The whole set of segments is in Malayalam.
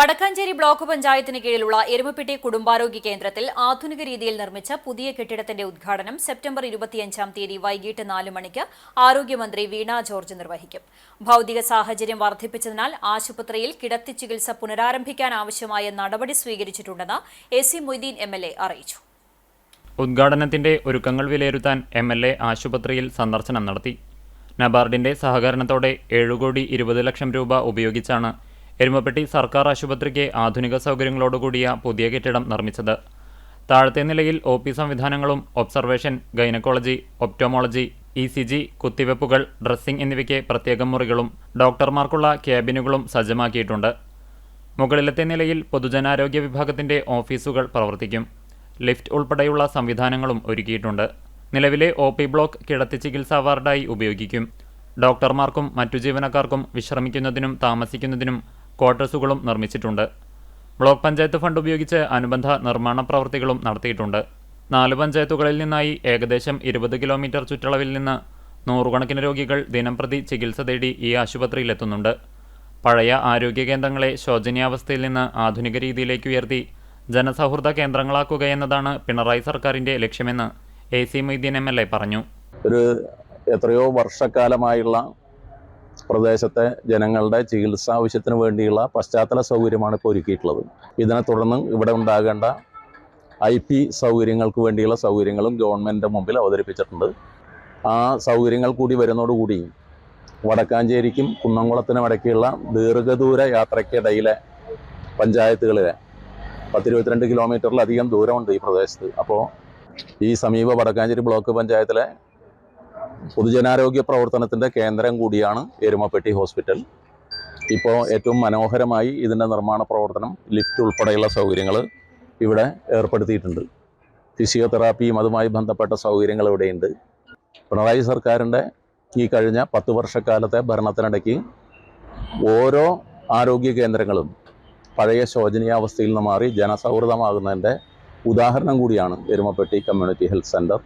വടക്കാഞ്ചേരി ബ്ലോക്ക് പഞ്ചായത്തിന് കീഴിലുള്ള എരുമപ്പെട്ടി കുടുംബാരോഗ്യ കേന്ദ്രത്തിൽ ആധുനിക രീതിയിൽ നിർമ്മിച്ച പുതിയ കെട്ടിടത്തിന്റെ ഉദ്ഘാടനം സെപ്റ്റംബർ ഇരുപത്തിയഞ്ചാം തീയതി വൈകിട്ട് നാല് മണിക്ക് ആരോഗ്യമന്ത്രി വീണ ജോർജ് നിർവഹിക്കും. ഭൌതിക സാഹചര്യം വർദ്ധിപ്പിച്ചതിനാൽ ആശുപത്രിയിൽ കിടത്തി ചികിത്സ പുനരാരംഭിക്കാൻ ആവശ്യമായ നടപടി സ്വീകരിച്ചിട്ടുണ്ടെന്ന് A C Moideen M L A അറിയിച്ചു. ഉദ്ഘാടനത്തിന്റെ ഒരുക്കങ്ങൾ വിലയിരുത്താൻ എം എൽ എ ആശുപത്രിയിൽ സന്ദർശനം നടത്തി. നബാർഡിന്റെ സഹകരണത്തോടെ ഏഴു കോടി ഇരുപത് ലക്ഷം രൂപ ഉപയോഗിച്ചാണ് എരുമപ്പെട്ടി സർക്കാർ ആശുപത്രിക്ക് ആധുനിക സൗകര്യങ്ങളോടുകൂടിയ പുതിയ കെട്ടിടം നിർമ്മിച്ചത്. താഴത്തെ നിലയിൽ ഒ പി സംവിധാനങ്ങളും observation gynaecology ophthalmology E C G കുത്തിവെപ്പുകൾ dressing എന്നിവയ്ക്ക് പ്രത്യേകം മുറികളും ഡോക്ടർമാർക്കുള്ള ക്യാബിനുകളും സജ്ജമാക്കിയിട്ടുണ്ട്. മുകളിലത്തെ നിലയിൽ പൊതുജനാരോഗ്യ വിഭാഗത്തിന്റെ ഓഫീസുകൾ പ്രവർത്തിക്കും. ലിഫ്റ്റ് ഉൾപ്പെടെയുള്ള സംവിധാനങ്ങളും ഒരുക്കിയിട്ടുണ്ട്. നിലവിലെ ഒ പി ബ്ലോക്ക് കിടത്തി ചികിത്സാ വാർഡായി ഉപയോഗിക്കും. ഡോക്ടർമാർക്കും മറ്റു ജീവനക്കാർക്കും വിശ്രമിക്കുന്നതിനും താമസിക്കുന്നതിനും ക്വാർട്ടേഴ്സുകളും നിർമ്മിച്ചിട്ടുണ്ട്. ബ്ലോക്ക് പഞ്ചായത്ത് ഫണ്ട് ഉപയോഗിച്ച് അനുബന്ധ നിർമ്മാണ പ്രവൃത്തികളും നടത്തിയിട്ടുണ്ട്. നാല് പഞ്ചായത്തുകളിൽ നിന്നായി ഏകദേശം ഇരുപത് കിലോമീറ്റർ ചുറ്റളവിൽ നിന്ന് നൂറുകണക്കിന് രോഗികൾ ദിനംപ്രതി ചികിത്സ തേടി ഈ ആശുപത്രിയിലെത്തുന്നുണ്ട്. പഴയ ആരോഗ്യ കേന്ദ്രങ്ങളെ ശോചനീയാവസ്ഥയിൽ നിന്ന് ആധുനിക രീതിയിലേക്ക് ഉയർത്തി ജനസൗഹൃദ കേന്ദ്രങ്ങളാക്കുക എന്നതാണ് പിണറായി സർക്കാരിന്റെ ലക്ഷ്യമെന്ന് A C Moideen M L A പറഞ്ഞു. ഒരു എത്രയോ വർഷക്കാലമായുള്ള പ്രദേശത്തെ ജനങ്ങളുടെ ചികിത്സാ ആവശ്യത്തിന് വേണ്ടിയുള്ള പശ്ചാത്തല സൗകര്യമാണ് ഇപ്പോൾ ഒരുക്കിയിട്ടുള്ളത്. ഇതിനെ തുടർന്ന് ഇവിടെ ഉണ്ടാകേണ്ട ഐ പി സൗകര്യങ്ങൾക്ക് വേണ്ടിയുള്ള സൗകര്യങ്ങളും ഗവൺമെന്റിന്റെ മുമ്പിൽ അവതരിപ്പിച്ചിട്ടുണ്ട്. ആ സൗകര്യങ്ങൾ കൂടി വരുന്നതോടുകൂടി വടക്കാഞ്ചേരിക്കും കുന്നംകുളത്തിനും ഇടയ്ക്കുള്ള ദീർഘദൂര യാത്രയ്ക്കിടയിലെ പഞ്ചായത്തുകളിലെ പത്തിരുപത്തിരണ്ട് കിലോമീറ്ററിലധികം ദൂരമുണ്ട് ഈ പ്രദേശത്ത്. അപ്പോൾ ഈ സമീപ വടക്കാഞ്ചേരി ബ്ലോക്ക് പഞ്ചായത്തിലെ പൊതുജനാരോഗ്യ പ്രവർത്തനത്തിന്റെ കേന്ദ്രം കൂടിയാണ് എരുമപ്പെട്ടി ഹോസ്പിറ്റൽ. ഇപ്പോൾ ഏറ്റവും മനോഹരമായി ഇതിന്റെ നിർമ്മാണ പ്രവർത്തനം ലിഫ്റ്റ് ഉൾപ്പെടെയുള്ള സൗകര്യങ്ങൾ ഇവിടെ ഏർപ്പെടുത്തിയിട്ടുണ്ട്. ഫിസിയോതെറാപ്പിയും അതുമായി ബന്ധപ്പെട്ട സൗകര്യങ്ങൾ ഇവിടെയുണ്ട്. പിണറായി സർക്കാരിന്റെ ഈ കഴിഞ്ഞ പത്ത് വർഷക്കാലത്തെ ഭരണത്തിനിടയ്ക്ക് ഓരോ ആരോഗ്യ കേന്ദ്രങ്ങളും പഴയ ശോചനീയാവസ്ഥയിൽ നിന്ന് മാറി ജനസൗഹൃദമാകുന്നതിന്റെ ഉദാഹരണം കൂടിയാണ് Erumapetty community health centre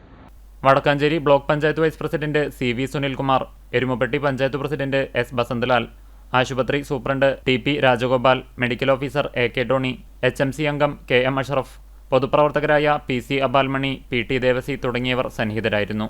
Wadakkanchery block panchayat vice president C V Sunilkumar Erumapetty panchayat president S Basanthlal ആശുപത്രി superintendent T P Rajagopal medical officer A K Tony H M C അംഗം K M Ashraf പൊതുപ്രവർത്തകരായ P C Abalmani P T Devasi തുടങ്ങിയവർ സന്നിഹിതരായിരുന്നു.